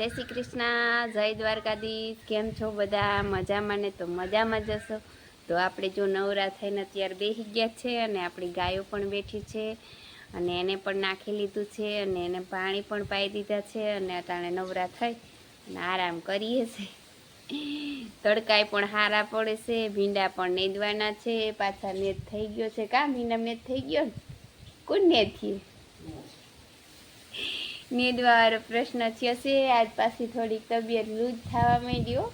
જય શ્રી કૃષ્ણ, જય દ્વારકાધીશ, કેમ છો બધા? મજામાં ને? તો મજામાં જશો તો આપણે જો નવરા થઈને અત્યારે બેસી ગયા છે અને આપણી ગાયો પણ બેઠી છે અને એને પણ નાખી લીધું છે અને એને પાણી પણ પાઈ દીધા છે અને અટાણે નવરા થઈ અને આરામ કરીએ છે. તડકાય પણ હારા પડે છે, ભીંડા પણ નેદવાના છે, પાછા નેદ થઈ ગયો છે. કાં, ભીંડા નેદ થઈ ગયો કોણ નેદ થયું નેદવાવાળો પ્રશ્ન થયો છે. આજ પાછી થોડીક તબિયત લૂજ થવા માંડ્યો.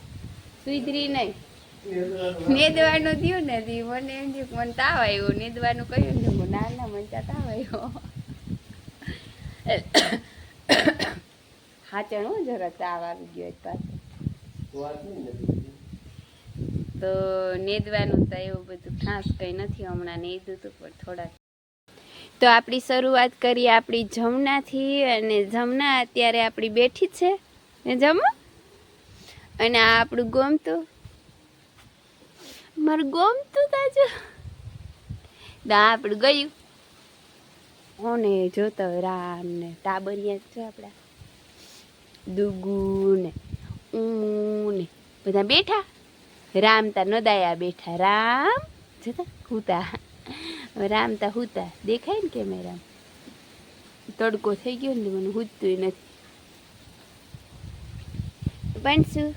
સુધરી નહીં. નેદવાનું થયું ને દી મને એમ થયું મને તાવ આવ્યો. નેદવાનું કહ્યું ને હું ના ના મને ત્યાં તાવ આવ્યો. હાચણ હું જરા તાવ આવી ગયો એક પાસે તો નેદવાનું તો એવું બધું ખાસ કંઈ નથી. હમણાં નેદું હતું પણ થોડાક તો આપણી શરૂઆત કરીએ આપણી જમનાથી અને જમના અત્યારે આપણી બેઠી છે. ને જમો. અને આ આપણું ગમતું. મારું ગમતું તાજુ. દા આપણું ગયું. ઓને જોતો રામ ને ટાબરિયા છે આપણા. દુગુ ને ઊ ને બધા બેઠા. રામ તા નદાયા બેઠા. રામ. જોતા હુતા રામ તા હુતા. દેખાય ને કેમેરા તડકો થઈ ગયો ને મને હુતતું નથી. બનશું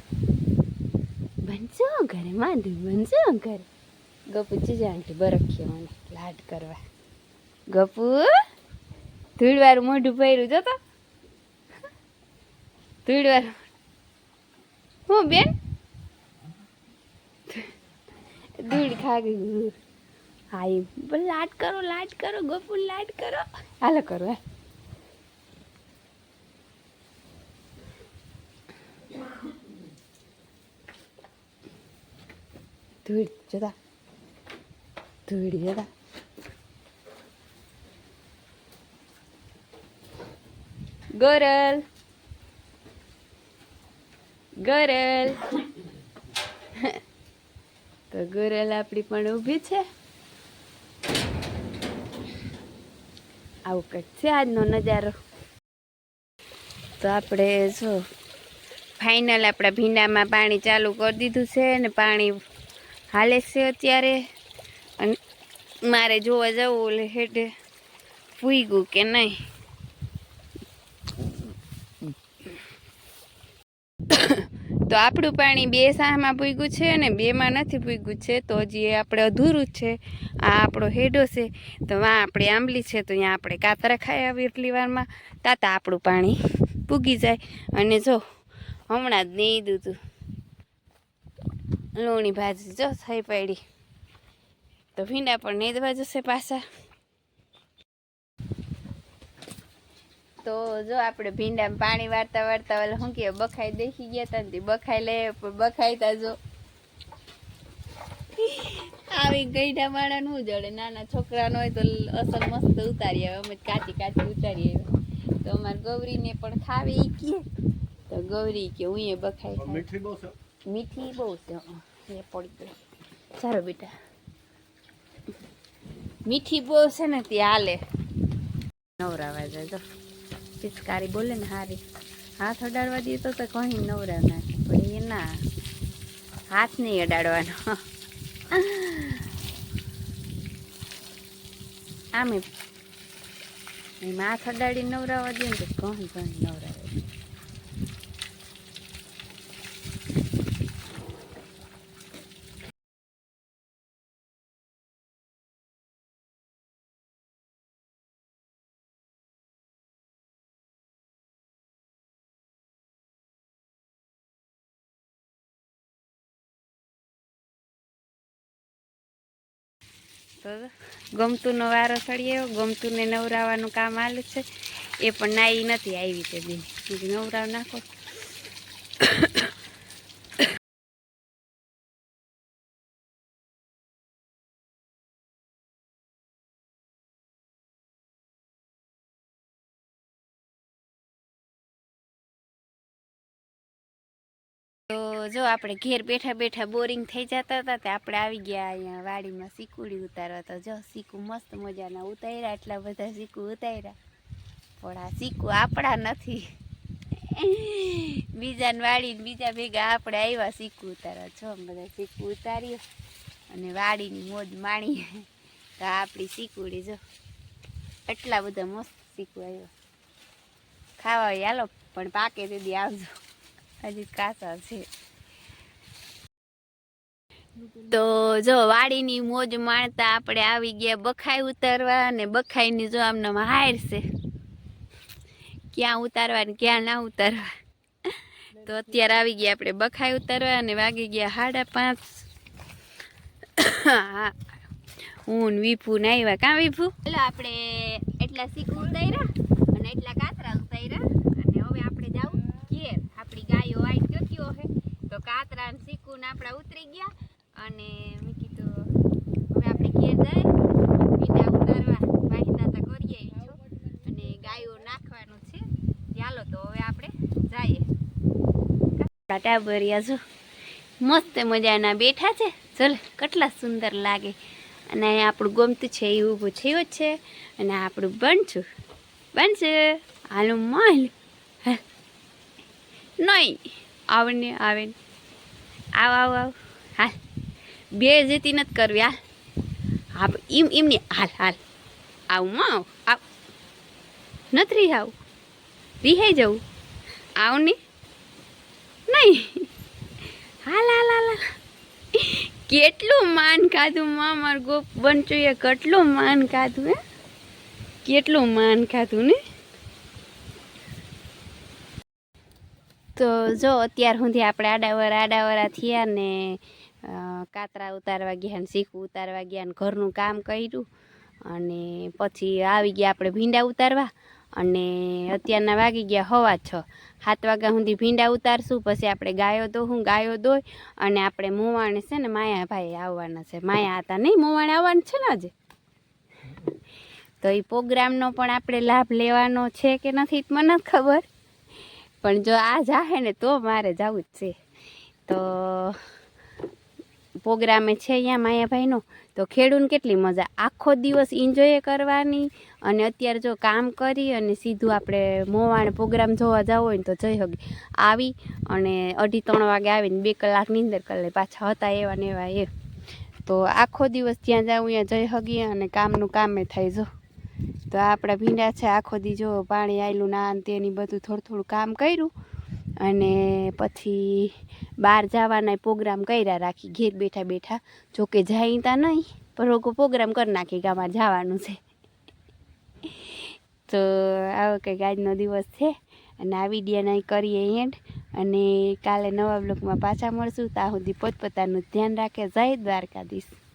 બનશું ઘરે? માંધું બનશું ઘરે? ગપુ ચીજાંટી બરખીએ મને લાડ કરવા. ગપુ? ધૂળવાળું મોઢું પહેર્યું જોતો? ધૂળવાળું હું બેન? ધૂળ ખા ગઈ હા એ લાડ કરો લાડ કરો ગપુ લાડ કરો. હાલો કરો હે ધૂળ, જતા. ધૂળ, જતા. ગોરલ. ગોરલ. તો ગોરલ આપણી પણ ઊભી છે. આવું કંઈક છે આજનો નજારો. તો આપણે જો ફાઇનલ આપણા ભીંડામાં પાણી ચાલુ કરી દીધું છે ને પાણી હાલે છે અત્યારે. અને મારે જોવા જવું ઓલે હેઠે ગયું કે નહીં. તો આપણું પાણી બે સાહમાં પૂગ્યું છે અને બેમાં નથી પૂગ્યું છે, તો હજી એ આપણે અધૂરું જ છે. આ આપણો હેડો છે. તો વાં આપણે આંબલી છે, તો ત્યાં આપણે કાતરા ખાઈ આવી એટલી વારમાં. તાતા આપણું પાણી પૂગી જાય. અને જો, હમણાં જ નહીં દીધું લોણી ભાજી જો, થઈ પડી. તો ભીંડા પણ નહીં દવા જશે પાછા. તો જો આપણે ભીંડામાં પાણી વાળતા વાળતા ઓલા શું કે બખાઈ દેખી ગયા હતા ને તે બખાઈ લે પણ બખાઈતા જો. આવી ગઈઢા માણા નું જડે નાના છોકરાનો હોય તો અસલ મસ્ત ઉતારી આવે અમે કાચી કાચી ઉતારી આવે તો અમારે ગૌરીને પણ ખાવી કે. તો ગૌરી કે હું એ બખાઈ મીઠી બહુ છે. મીઠી બહુ છે એ પડી ગઈ. ચાલો બેટા. મીઠી બહુ છે ને તે હાલે. નવરાવા જાય તો પિચકારી બોલે ને હારી. હાથ અડાડવા દઈએ તો કहीं નવરા નાખે પણ એ ના, હાથ નહીં અડાડવાનો. આમે હાથ અડાડી નવરાવા દઈએ ને તો કહી કહી નવરાવા તો ગમતુંનો વારો સળી આવ્યો ગમતુંને નવરાવાનું કામ હાલે છે. એ પણ નાઈ નથી આવી તે બેન નવરાવ નાખો. જો આપણે ઘેર બેઠા બેઠા બોરિંગ થઈ જતા હતા તે આપણે આવી ગયા અહીંયા વાડીમાં સીકુડી ઉતારવા. તો જો સીકુ મસ્ત મજાના ઉતાર્યા એટલા બધા સીકુ ઉતાર્યા. પણ આ સીકુ આપણા નથી. બીજાને વાડીને બીજા ભેગા આપણે આવ્યા સીકુ ઉતારવા. જો બધા સીકુ ઉતાર્યો અને વાડીની મોજ માણી તો આપણી સીકુડી જો એટલા બધા મસ્ત સીકુ આવ્યો. ખાવા હાલો, પણ પાકે તેથી આવજો. હજી કાસા છે. તો જો વાડીની મોજ માણતા આપણે આવી ગયા બખાઈ ઉતારવા અને બખાઈની જો આમને હાર ક્યાં ઉતારવા ને ક્યાં ના ઉતારવા. તો અત્યારે આવી ગયા આપણે બખાઈ ઉતારવા અને વાગી ગયા સાડા પાંચ. હા. હું ને આવ્યા કાં વિભુ ચાલો આપણે એટલા શીખ ઉતાર્યા અને એટલા કાતરા ઉતાર્યા. અને હવે આપણે જાવું ઘેર. આપણી ગાયો વાઈટ ગયો હે તો કાતરા ને શીખું ને આપણા ઉતરી ગયા. અને મેં કીધું, હવે આપણે ઘેર જાય વીંડા ઉતારવા વાહિંદા તા કરીએ અને ગાયો નાખવાનું છે. ચાલો તો હવે આપણે જઈએ. ટાબરિયા જો, મસ્ત મજાના બેઠા છે. ચલ કેટલા સુંદર લાગે. અને અહીંયા આપણું ગમતું છે એ ઊભું થયું જ છે. અને આપણું બનશું. બનશે. હાલું, માલ. નહીં આવે આવે આવ આવ આવ. હાલ. બે જીતી નથી કરવી, હાલ. હા એમ એમની હાલ હાલ. આવું માં આવ. નથી રહી આવું. રિહાઈ જવું. આવું ને? નહીં. હાલ હાલ હાલ. કેટલું માન ખાધું માં મારું ગોપ બનચુએ કેટલું માન ખાધું, હે? કેટલું માન ખાધું ને? તો જો, અત્યાર સુધી આપણે આડાવર, આડાવરા થયા ને કાતરા ઉતારવા ગયા ને શીખું ઉતારવા ગયા ને ઘરનું કામ કર્યું. અને પછી આવી ગયા આપણે ભીંડા ઉતારવા. અને અત્યારના વાગી ગયા હવા છ. સાત વાગ્યા સુધી ભીંડા ઉતારશું. પછી આપણે ગાયો દોહું, ગાયો દોય. અને આપણે મોવાણે છે ને માયાભાઈ આવવાના છે. માયા હતા નહીં, મોવાણે આવવાનું છે ને આજે? તો એ પ્રોગ્રામનો પણ આપણે લાભ લેવાનો છે કે નથી મને ખબર. પણ જો આ જાહે ને તો મારે જવું જ છે. તો પ્રોગ્રામે છે અહીંયા માયાભાઈનો, તો ખેડૂને કેટલી મજા. આખો દિવસ એન્જોય કરવાની અને અત્યારે જો કામ કરી અને સીધું આપણે મોવાણે પ્રોગ્રામ જોવા જવો હોય ને તો જઈ હકી આવી અને અઢી ત્રણ વાગે આવીને બે કલાક નીંદર કરી પાછા હતા એવા ને એવા એ. તો આખો દિવસ ત્યાં જાઉં ત્યાં જઈ હગી અને કામનું કામે થાય જો. તો આપણા ભીંડા છે, આખો દી જો પાણી આવેલું ને તેની બધું થોડું થોડું કામ કર્યું અને પછી બહાર જવાના પ્રોગ્રામ કર્યા રાખી, ઘેર બેઠા બેઠા. જોકે જાય ત્યાં નહીં, પણ લોકો પ્રોગ્રામ કરી નાખી કે અમારે જવાનું છે. તો આવો કંઈક આજનો દિવસ છે અને આ વિડીયોને કરીએ એન્ડ અને કાલે નવા બ્લોગમાં પાછા મળશું. ત્યાં સુધી પોતપોતાનું ધ્યાન રાખે. જય દ્વારકાધીશ.